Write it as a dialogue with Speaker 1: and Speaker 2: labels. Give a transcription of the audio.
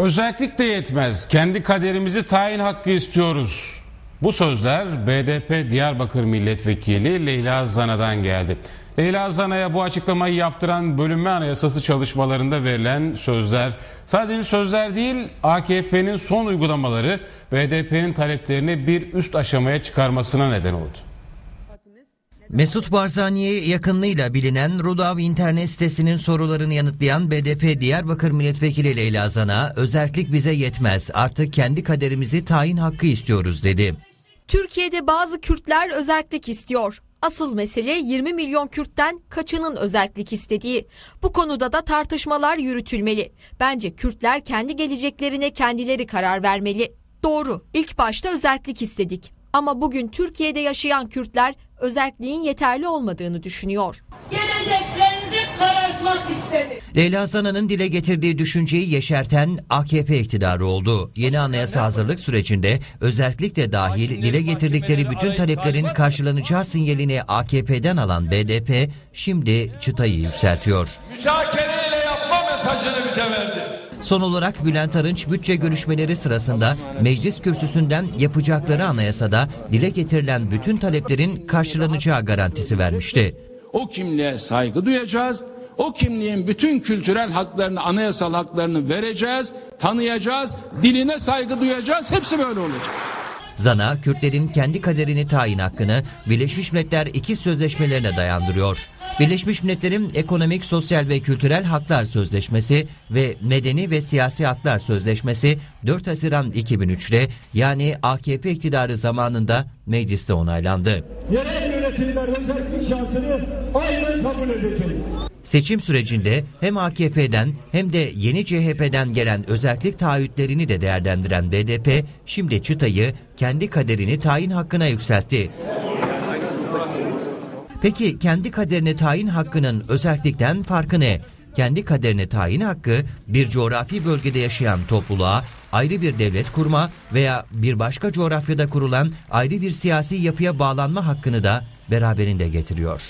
Speaker 1: Özellik de yetmez. Kendi kaderimizi tayin hakkı istiyoruz. Bu sözler BDP Diyarbakır Milletvekili Leyla Zana'dan geldi. Leyla Zana'ya bu açıklamayı yaptıran bölünme anayasası çalışmalarında verilen sözler sadece sözler değil AKP'nin son uygulamaları BDP'nin taleplerini bir üst aşamaya çıkarmasına neden oldu.
Speaker 2: Mesut Barzani'ye yakınlığıyla bilinen Rudav internet sitesinin sorularını yanıtlayan BDP Diyarbakır Milletvekili Leyla Zana, özellik bize yetmez artık kendi kaderimizi tayin hakkı istiyoruz dedi.
Speaker 3: Türkiye'de bazı Kürtler özellik istiyor. Asıl mesele 20 milyon Kürt'ten kaçının özellik istediği. Bu konuda da tartışmalar yürütülmeli. Bence Kürtler kendi geleceklerine kendileri karar vermeli. Doğru, ilk başta özellik istedik. Ama bugün Türkiye'de yaşayan Kürtler özelliğin yeterli olmadığını düşünüyor.
Speaker 4: Geleceklerinizi karartmak istedi.
Speaker 2: Leyla Zana'nın dile getirdiği düşünceyi yeşerten AKP iktidarı oldu. Yeni anayasa hazırlık sürecinde özellik de dahil dile getirdikleri bütün taleplerin karşılanacağı sinyalini AKP'den alan BDP şimdi çıtayı yükseltiyor.
Speaker 5: müzakereyle yapma mesajını bize verdi.
Speaker 2: Son olarak Bülent Arınç bütçe görüşmeleri sırasında meclis kürsüsünden yapacakları anayasada dile getirilen bütün taleplerin karşılanacağı garantisi vermişti.
Speaker 6: O kimliğe saygı duyacağız. O kimliğin bütün kültürel haklarını, anayasal haklarını vereceğiz, tanıyacağız, diline saygı duyacağız. Hepsi böyle olacak.
Speaker 2: Zana, Kürtlerin kendi kaderini tayin hakkını Birleşmiş Milletler iki sözleşmelerine dayandırıyor. Birleşmiş Milletler'in Ekonomik, Sosyal ve Kültürel Haklar Sözleşmesi ve Medeni ve Siyasi Haklar Sözleşmesi 4 Haziran 2003'te yani AKP iktidarı zamanında mecliste onaylandı.
Speaker 7: yerel yönetimler özellik şartını aynen kabul edeceğiz.
Speaker 2: Seçim sürecinde hem AKP'den hem de yeni CHP'den gelen özellik taahhütlerini de değerlendiren BDP şimdi çıtayı kendi kaderini tayin hakkına yükseltti. Peki kendi kaderini tayin hakkının özellikten farkı ne? Kendi kaderini tayin hakkı bir coğrafi bölgede yaşayan topluluğa ayrı bir devlet kurma veya bir başka coğrafyada kurulan ayrı bir siyasi yapıya bağlanma hakkını da beraberinde getiriyor.